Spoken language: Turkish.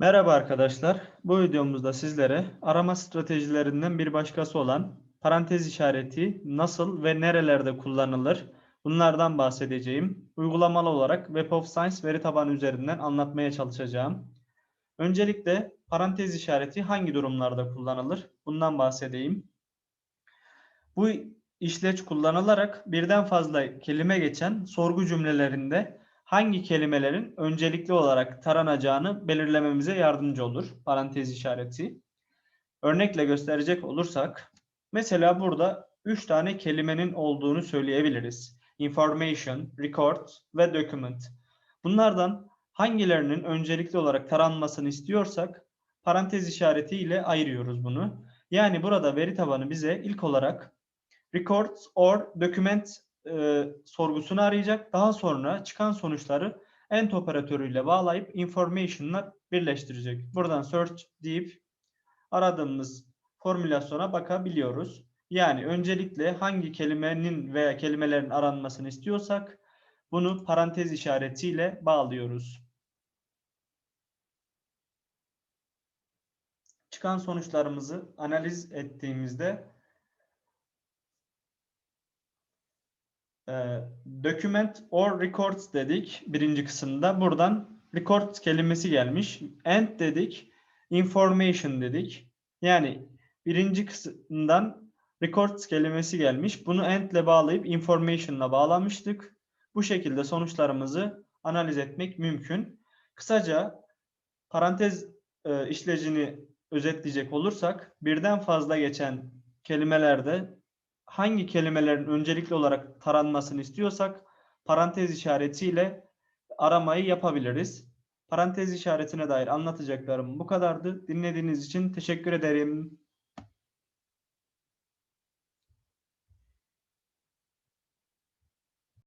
Merhaba arkadaşlar. Bu videomuzda sizlere arama stratejilerinden bir başkası olan parantez işareti nasıl ve nerelerde kullanılır bunlardan bahsedeceğim. Uygulamalı olarak Web of Science veri tabanı üzerinden anlatmaya çalışacağım. Öncelikle parantez işareti hangi durumlarda kullanılır bundan bahsedeyim. Bu işleç kullanılarak birden fazla kelime geçen sorgu cümlelerinde hangi kelimelerin öncelikli olarak taranacağını belirlememize yardımcı olur parantez işareti. Örnekle gösterecek olursak mesela burada 3 tane kelimenin olduğunu söyleyebiliriz. Information, record ve document. Bunlardan hangilerinin öncelikli olarak taranmasını istiyorsak parantez işareti ile ayırıyoruz bunu. Yani burada veri tabanı bize ilk olarak records or document e, sorgusunu arayacak. Daha sonra çıkan sonuçları end operatörüyle bağlayıp information'la birleştirecek. Buradan search deyip aradığımız formülasyona bakabiliyoruz. Yani öncelikle hangi kelimenin veya kelimelerin aranmasını istiyorsak bunu parantez işaretiyle bağlıyoruz. Çıkan sonuçlarımızı analiz ettiğimizde document or records dedik birinci kısımda. Buradan records kelimesi gelmiş. End dedik. Information dedik. Yani birinci kısımdan records kelimesi gelmiş. Bunu end ile bağlayıp information'la bağlamıştık. Bu şekilde sonuçlarımızı analiz etmek mümkün. Kısaca parantez e, işlecini özetleyecek olursak birden fazla geçen kelimelerde hangi kelimelerin öncelikli olarak taranmasını istiyorsak parantez işaretiyle aramayı yapabiliriz. Parantez işaretine dair anlatacaklarım bu kadardı. Dinlediğiniz için teşekkür ederim.